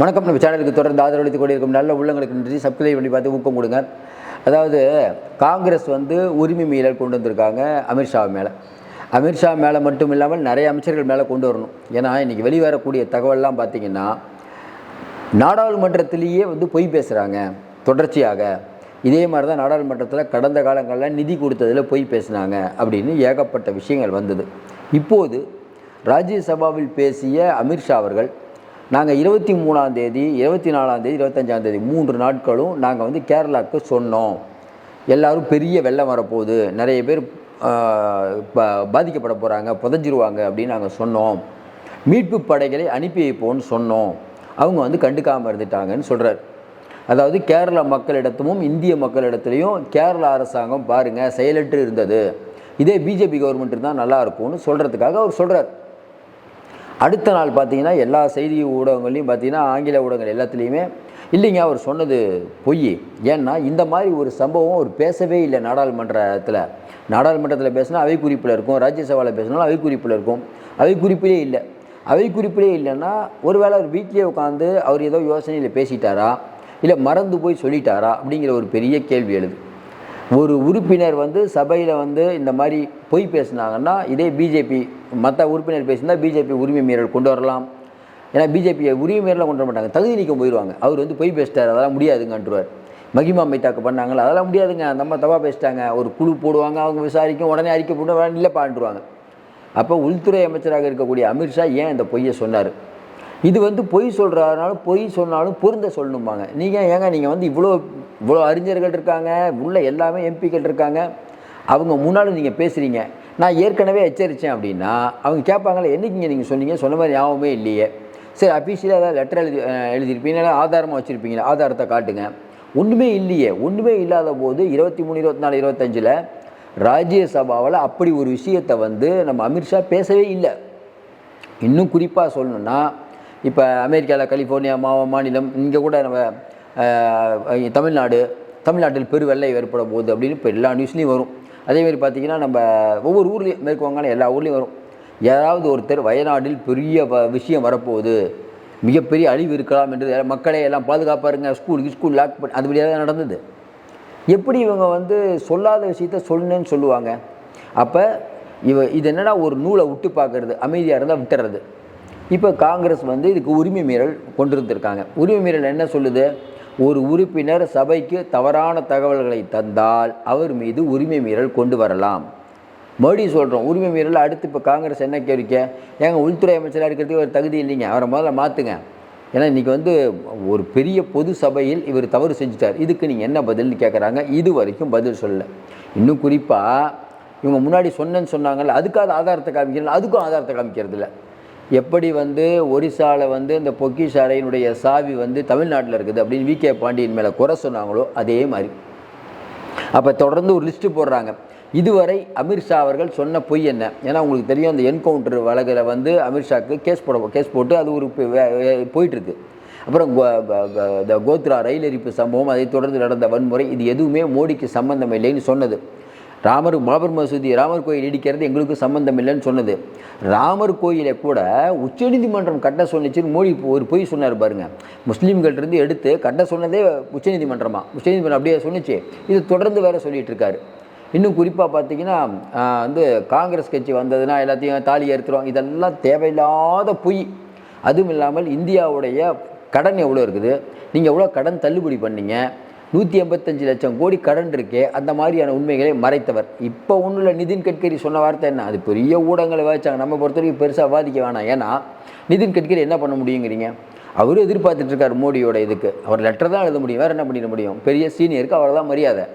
வணக்கம். நம்ம சேனலுக்கு தொடர்ந்து ஆதரவளித்துக் கொண்டிருக்கும் நல்ல உள்ளங்களுக்கு நன்றி. சப்ஸ்கிரைப் பண்ணி பார்த்து ஊக்கம் கொடுங்க. அதாவது காங்கிரஸ் வந்து உரிமை மீறல் கொண்டு வந்திருக்காங்க அமித்ஷா மேலே. அமித்ஷா மேலே மட்டும் இல்லாமல் நிறைய அமைச்சர்கள் மேலே கொண்டு வரணும். ஏன்னா இன்றைக்கி வெளிவரக்கூடிய தகவல்லாம் பார்த்தீங்கன்னா நாடாளுமன்றத்திலேயே வந்து பொய் பேசுகிறாங்க தொடர்ச்சியாக. இதே மாதிரி தான் நாடாளுமன்றத்தில் கடந்த காலங்களில் நிதி கொடுத்ததில் பொய் பேசினாங்க அப்படின்னு ஏகப்பட்ட விஷயங்கள் வந்தது. இப்போது ராஜ்யசபாவில் பேசிய அமித்ஷா அவர்கள் நாங்கள் இருபத்தி மூணாந்தேதி இருபத்தி நாலாந்தேதி இருபத்தஞ்சாந்தேதி மூன்று நாட்களும் நாங்கள் வந்து கேரளாவுக்கு சொன்னோம். எல்லோரும் பெரிய வெள்ளம் வரப்போகுது. நிறைய பேர் பாதிக்கப்பட போகிறாங்க புதஞ்சிருவாங்க அப்படின்னு நாங்கள் சொன்னோம். மீட்பு படைகளை அனுப்பி வைப்போம்னு சொன்னோம். அவங்க வந்து கண்டுக்காமல் இருந்துட்டாங்கன்னு சொல்கிறார் அதாவது கேரள மக்களிடத்தும் இந்திய மக்களிடத்துலையும் கேரள அரசாங்கம் பாருங்கள் செயலற்று இருந்தது. இதே பிஜேபி கவர்மெண்ட் தான் நல்லா இருக்கும்னு சொல்கிறதுக்காக அவர் சொல்கிறார் அடுத்த நாள் பார்த்தீங்கன்னா எல்லா செய்தி ஊடகங்கள்லையும் பார்த்தீங்கன்னா ஆங்கில ஊடகங்கள் எல்லாத்துலேயுமே இல்லைங்க அவர் சொன்னது பொய். ஏன்னா இந்த மாதிரி ஒரு சம்பவம் அவர் பேசவே இல்லை நாடாளுமன்றத்தில். நாடாளுமன்றத்தில் பேசினா அவை குறிப்பில் இருக்கும் ராஜ்யசபாவில் பேசினாலும் அவை குறிப்பில் இருக்கும். அவை குறிப்பிலே இல்லை. அவை குறிப்பிலே இல்லைன்னா ஒருவேளை அவர் வீட்டிலே உட்காந்து அவர் ஏதோ யோசனையில் பேசிட்டாரா? இல்லை மறந்து போய் சொல்லிட்டாரா? அப்படிங்கிற ஒரு பெரிய கேள்வி எழுது. ஒரு உறுப்பினர் வந்து சபையில் வந்து இந்த மாதிரி பொய் பேசுனாங்கன்னா இதே பிஜேபி மற்ற உறுப்பினர் பேசினா பிஜேபி உரிமை மீறல் கொண்டு வரலாம். ஏன்னா பிஜேபியை உரிமை மீறலாம் கொண்டு வர மாட்டாங்க. தகுதி நீக்கம் போயிடுவாங்க. அவர் வந்து பொய் பேசிட்டார் அதெல்லாம் முடியாதுங்கன்றுவார். மகிமா மைத்தாக்கு பண்ணாங்களா? அதெல்லாம் முடியாதுங்க. நம்ம தப்பாக பேசிட்டாங்க. ஒரு குழு போடுவாங்க அவங்க விசாரிக்கும் உடனே அறிக்கை போட்டு இல்லைப்பான்ட்டுருவாங்க அப்போ உள்துறை அமைச்சராக இருக்கக்கூடிய அமித்ஷா ஏன் இந்த பொய்யை சொன்னார்? இது வந்து பொய் சொல்கிறாருனாலும் பொய் சொன்னாலும் பொருந்த சொல்லணுமாங்க நீங்கள் ஏங்க நீங்கள் வந்து இவ்வளோ இவ்வளோ அறிஞர்கள் இருக்காங்க உள்ள எல்லாமே எம்பிக்கள் இருக்காங்க. அவங்க முன்னாலும் நீங்கள் பேசுகிறீங்க நான் ஏற்கனவே எச்சரித்தேன் அப்படின்னா அவங்க கேட்பாங்களே என்னைக்குங்க நீங்கள் சொன்னீங்க? சொன்ன மாதிரி ஞாபகமே இல்லையே. சரி அஃபீஷியலாக ஏதாவது லெட்டர் எழுதி எழுதியிருப்பீங்க இல்லை ஆதாரமாக வச்சுருப்பீங்களா? ஆதாரத்தை காட்டுங்க. ஒன்றுமே இல்லையே. ஒன்றுமே இல்லாத போது இருபத்தி மூணு இருபத்தி நாலு இருபத்தஞ்சில் ராஜ்யசபாவில் அப்படி ஒரு விஷயத்தை வந்து நம்ம அமித்ஷா பேசவே இல்லை. இன்னும் குறிப்பாக சொல்லணுன்னா இப்போ அமெரிக்காவில் கலிஃபோர்னியா மாவ மாநிலம் இங்கே கூட நம்ம தமிழ்நாடு தமிழ்நாட்டில் பெரு வெள்ளை ஏற்பட போகுது அப்படின்னு இப்போ எல்லா நியூஸ்லேயும் வரும். அதேமாதிரி பார்த்தீங்கன்னா நம்ம ஒவ்வொரு ஊர்லேயும் மேற்கு வங்காளம் எல்லா ஊர்லேயும் வரும். யாராவது ஒருத்தர் வயநாட்டில் பெரிய வ- விஷயம் வரப்போகுது மிகப்பெரிய அழிவு இருக்கலாம் என்று மக்களே எல்லாம் பாதுகாப்பாக இருங்க ஸ்கூலுக்கு ஸ்கூல் லாக் பண்ணி அதுபடியாக தான் நடந்தது. எப்படி இவங்க வந்து சொல்லாத விஷயத்த சொல்லணுன்னு சொல்லுவாங்க? அப்போ இவ இது என்னென்னா ஒரு நூலை விட்டு பார்க்கறது அமைதியாக இருந்தால் விட்டுறது. இப்போ காங்கிரஸ் வந்து இதுக்கு உரிமை மீறல் கொண்டு இருந்திருக்காங்க உரிமை மீறல் என்ன சொல்லுது? ஒரு உறுப்பினர் சபைக்கு தவறான தகவல்களை தந்தால் அவர் மீது உரிமை மீறல் கொண்டு வரலாம். மறுபடியும் சொல்கிறோம் உரிமை மீறல் அடுத்து இப்போ காங்கிரஸ் என்ன கேட்க ஏங்க உள்துறை அமைச்சராக இருக்கிறதுக்கு ஒரு தகுதி இல்லைங்க. அவரை முதல்ல மாற்றுங்க ஏன்னா இன்றைக்கி வந்து ஒரு பெரிய பொது சபையில் இவர் தவறு செஞ்சுட்டார். இதுக்கு நீங்கள் என்ன பதில்னு கேட்குறாங்க இது வரைக்கும் பதில் சொல்லலை. இன்னும் குறிப்பாக இவங்க முன்னாடி சொன்னேன்னு சொன்னாங்கல்ல அதுக்காக ஆதாரத்தை காமிக்கிறதில்ல அதுக்கும் ஆதாரத்தை காமிக்கிறது இல்லை எப்படி வந்து ஒரிசாவில் வந்து இந்த பொக்கிஷாலையினுடைய சாவி வந்து தமிழ்நாட்டில் இருக்குது அப்படின்னு வி. கே. பாண்டியன் மேலே குறை சொன்னாங்களோ அதே மாதிரி. அப்போ தொடர்ந்து ஒரு லிஸ்ட்டு போடுறாங்க. இதுவரை அமித்ஷா அவர்கள் சொன்ன பொய் என்ன? ஏன்னா உங்களுக்கு தெரியும் அந்த என்கவுண்டர் வழக்கில் வந்து அமித்ஷாக்கு கேஸ் போட கேஸ் போட்டு அது ஒரு வே- போயிட்டுருக்கு. அப்புறம் கோ- இந்த கோத்ரா ரயில் எரிப்பு சம்பவம் அதை தொடர்ந்து நடந்த வன்முறை இது எதுவுமே மோடிக்கு சம்பந்தம் இல்லைன்னு சொன்னது. ராமர் பாபர் மசூதி ராமர் கோயில் இடிக்கிறது எங்களுக்கு சம்மந்தம் இல்லைன்னு சொன்னது. ராமர் கோயிலை கூட உச்சநீதிமன்றம் கட்ட சொன்னிச்சுன்னு மோடி ஒரு பொய் சொன்னார் பாருங்க. முஸ்லீம்கள்ட்டருந்து எடுத்து கட்ட சொன்னதே உச்சநீதிமன்றமா உச்சநீதிமன்றம் அப்படியே சொன்னிச்சு. இது தொடர்ந்து வேற சொல்லிட்டு இருக்காரு. இன்னும் குறிப்பாக பார்த்தீங்கன்னா வந்து காங்கிரஸ் கட்சி வந்ததுன்னா எல்லாத்தையும் தாலி ஏற்றுறோம் இதெல்லாம் தேவையில்லாத பொய். அதுவும் இல்லாமல் இந்தியாவுடைய கடன் எவ்வளோ இருக்குது? நீங்கள் எவ்வளோ கடன் தள்ளுபடி பண்ணீங்க? நூற்றி எண்பத்தஞ்சு லட்சம் கோடி கடன் இருக்கே அந்த மாதிரியான உண்மைகளை மறைத்தவர். இப்போ ஒன்றும் நிதின் கட்கரி சொன்ன வார்த்தை என்ன? அது பெரிய ஊடகங்களை வச்சாங்க நம்ம பொறுத்த வரைக்கும் பெருசாக வாதிக்க வேணாம். ஏன்னா நிதின் கட்கரி என்ன பண்ண முடியுங்கிறீங்க? அவரும் எதிர்பார்த்துட்டு இருக்கார் மோடியோட இதுக்கு. அவர் லெட்டர் தான் எழுத முடியும். வேறு என்ன பண்ணிட முடியும்? பெரிய சீனியருக்கு அவரை தான் மரியாதை.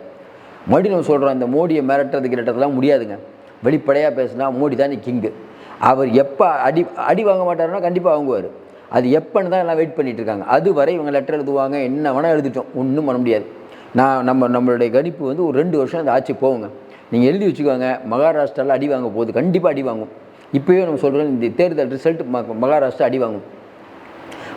மறுபடியும் நம்ம சொல்கிறோம் அந்த மோடியை மிரட்டுறதுக்கு கிட்டத்தெல்லாம் முடியாதுங்க. வெளிப்படையாக பேசினா மோடி தான் கிங்கு அவர் எப்போ அடி அடி வாங்க மாட்டாருன்னா கண்டிப்பாக வாங்குவார். அது எப்போன்னு தான் எல்லாம் வெயிட் பண்ணிகிட்டு இருக்காங்க அது வரை இவங்க லெட்டர் எழுதுவாங்க என்ன வேணால் எழுதிட்டோம். ஒன்றும் பண்ண முடியாது. நான் நம்ம நம்மளுடைய கணிப்பு வந்து ஒரு ரெண்டு வருஷம் அந்த ஆட்சி போகுங்க. நீங்கள் எழுதி வச்சுக்கோங்க மகாராஷ்டிராவில் அடி வாங்க போகுது. கண்டிப்பாக அடி வாங்கும். இப்போயே நம்ம சொல்கிறோம் இந்த தேர்தல் ரிசல்ட் மகாராஷ்டிரா அடி வாங்கும்.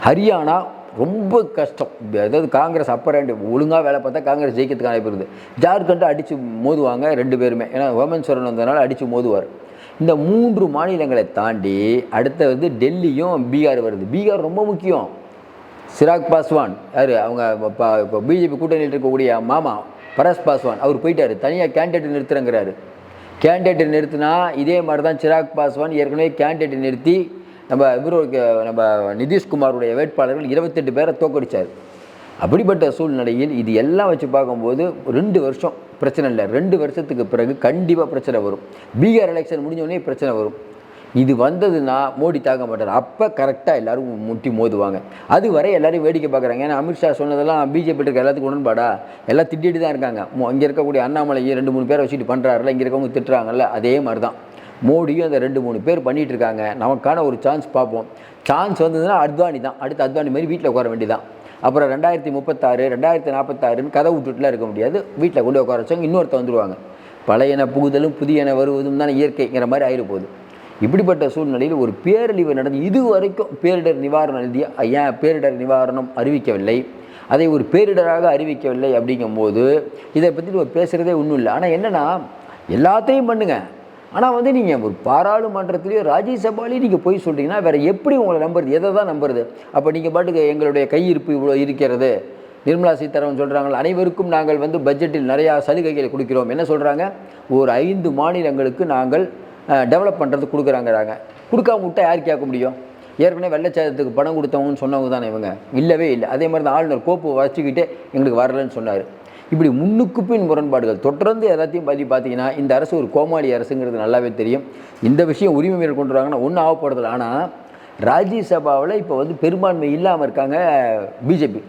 ஹரியானா ரொம்ப கஷ்டம். அதாவது காங்கிரஸ் அப்பர் ஹேண்டு ஒழுங்காக வேலை பார்த்தா காங்கிரஸ் ஜெயிக்கிறதுக்கு வாய்ப்பு இருக்குது. ஜார்க்கண்டை அடித்து மோதுவாங்க ரெண்டு பேருமே. ஏன்னா ஹேமந்த் சோரன் வந்ததுனால அடித்து மோதுவார். இந்த மூன்று மாநிலங்களை தாண்டி அடுத்த வந்து டெல்லியும் பீகார் வருது. பீகார் ரொம்ப முக்கியம். சிராக் பாஸ்வான் யார்? அவங்க இப்போ பிஜேபி கூட்டணியில் இருக்கக்கூடிய மாமா பரஸ் பாஸ்வான் அவர் போயிட்டார். தனியாக கேண்டிடேட் நிறுத்துறங்கிறாரு. கேண்டிடேட் நிறுத்தினா இதே மாதிரி தான் சிராக் பாஸ்வான் ஏற்கனவே கேண்டிடேட் நிறுத்தி நம்ம இவருக்கு நம்ம நிதிஷ்குமாருடைய வேட்பாளர்கள் இருபத்தெட்டு பேரை தோக்கடித்தார் அப்படிப்பட்ட சூழ்நிலையில் இது எல்லாம் வச்சு பார்க்கும்போது ரெண்டு வருஷம் பிரச்சனை இல்லை. ரெண்டு வருஷத்துக்கு பிறகு கண்டிப்பாக பிரச்சனை வரும். பீகார் எலெக்ஷன் முடிஞ்சோடனே பிரச்சனை வரும். இது வந்ததுன்னா மோடி தாக்க மாட்டார். அப்போ கரெக்டாக எல்லாரும் முட்டி மோதுவாங்க. அது வரை எல்லாரும் வேடிக்கை பார்க்குறாங்க. ஏன்னா அமித்ஷா சொன்னதெல்லாம் பிஜேபி இருக்க எல்லாத்துக்கும் உடன்பாடா? எல்லாம் திட்டிட்டு தான் இருக்காங்க. இங்கே இருக்கக்கூடிய அண்ணாமலையை ரெண்டு மூணு பேரை வச்சுட்டு பண்ணுறாருல இங்கே இருக்கவங்க திட்டுறாங்கல்ல அதே மாதிரி தான் மோடியும் அந்த ரெண்டு மூணு பேர் பண்ணிகிட்டு இருக்காங்க. நமக்கான ஒரு சான்ஸ் பார்ப்போம். சான்ஸ் வந்ததுன்னா அத்வானி தான். அடுத்து அத்வானி மாதிரி வீட்டில் உட்கார வேண்டியதான் அப்புறம் ரெண்டாயிரத்தி முப்பத்தாறு ரெண்டாயிரத்தி நாற்பத்தாறுன்னு கதை விட்டுட்டுலாம் இருக்க முடியாது. வீட்டில் கொண்டு உட்கார வச்சவங்க இன்னொருத்த வந்துடுவாங்க பழையன புகுதலும் புதியன வருவதும் தான் இயற்கைங்கிற மாதிரி ஆயிட போகுது. இப்படிப்பட்ட சூழ்நிலையில் ஒரு பேரழிவு நடந்து இது வரைக்கும் பேரிடர் நிவாரண நிதி ஏன் பேரிடர் நிவாரணம் அறிவிக்கவில்லை. அதை ஒரு பேரிடராக அறிவிக்கவில்லை அப்படிங்கும்போது இதை பற்றி நம்ம பேசுகிறதே ஒன்றும் இல்லை. ஆனால் என்னென்னா எல்லாத்தையும் பண்ணுங்கள் ஆனால் வந்து நீங்கள் ஒரு பாராளுமன்றத்திலேயோ ராஜ்யசபாலேயும் நீங்கள் போய் சொல்கிறீங்கன்னா வேறு எப்படி உங்களை நம்புறது? எதை தான் நம்புறது? அப்போ நீங்கள் பாட்டுக்கு எங்களுடைய கையிருப்பு இவ்வளோ இருக்கிறது. நிர்மலா சீதாராமன் சொல்கிறாங்க அனைவருக்கும் நாங்கள் வந்து பட்ஜெட்டில் நிறையா சலுகைகளை கொடுக்கிறோம். என்ன சொல்கிறாங்க ஒரு ஐந்து மாநிலங்களுக்கு நாங்கள் டெவலப் பண்ணுறது கொடுக்குறாங்கிறாங்க. கொடுக்காம விட்டால் யார் கேட்க முடியும்? ஏற்கனவே வெள்ளச்சாதத்துக்கு பணம் கொடுத்தவங்கன்னு சொன்னவங்க தானே இவங்க. இல்லவே இல்லை. அதே மாதிரி தான் ஆளுநர் கோப்பு வச்சுக்கிட்டே எங்களுக்கு வரலன்னு சொன்னார். இப்படி முன்னுக்கு பின் முரண்பாடுகள். தொடர்ந்து எல்லாத்தையும் பற்றி பார்த்தீங்கன்னா இந்த அரசு ஒரு கோமாளி அரசுங்கிறது நல்லாவே தெரியும். இந்த விஷயம் உரிமை மீறல் கொண்டு வராங்கன்னா ஒன்றும் ஆகப்படுறதில்ல ஆனால் ராஜ்யசபாவில் இப்போ வந்து பெரும்பான்மை இல்லாமல் இருக்காங்க பிஜேபி.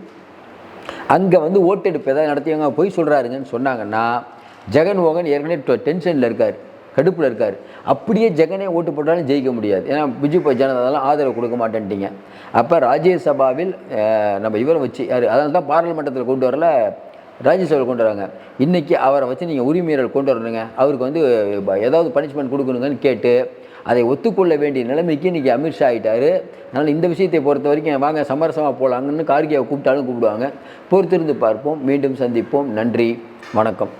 அங்கே வந்து ஓட்டெடுப்பு எதாவது நடத்தியவங்க போய் சொல்கிறாருங்கன்னு சொன்னாங்கன்னா ஜெகன்மோகன் ஏற்கனவே டென்ஷனில் இருக்கார் கடுப்பில் இருக்கார். அப்படியே ஜெகனே ஓட்டு போட்டாலும் ஜெயிக்க முடியாது. ஏன்னா பிஜு ஜனதாலாம் ஆதரவு கொடுக்க மாட்டேன்ட்டீங்க. அப்போ ராஜ்யசபாவில் நம்ம இவரை வச்சு யார் அதனால தான் பாராளுமன்றத்தில் கொண்டு வரல ராஜ்யசபாவில் கொண்டு வராங்க. இன்றைக்கி அவரை வச்சு நீங்கள் உரிமையீரல் கொண்டு வரணுங்க. அவருக்கு வந்து ஏதாவது பனிஷ்மெண்ட் கொடுக்கணுங்கன்னு கேட்டு அதை ஒத்துக்கொள்ள வேண்டிய நிலைமைக்கு இன்றைக்கி அமித்ஷா ஆகிட்டார் அதனால் இந்த விஷயத்தை பொறுத்த வரைக்கும் வாங்க சமரசமாக போகலாங்கன்னு கார்கியாவை கூப்பிட்டாலும் கூப்பிடுவாங்க. பொறுத்திருந்து பார்ப்போம். மீண்டும் சந்திப்போம். நன்றி. வணக்கம்.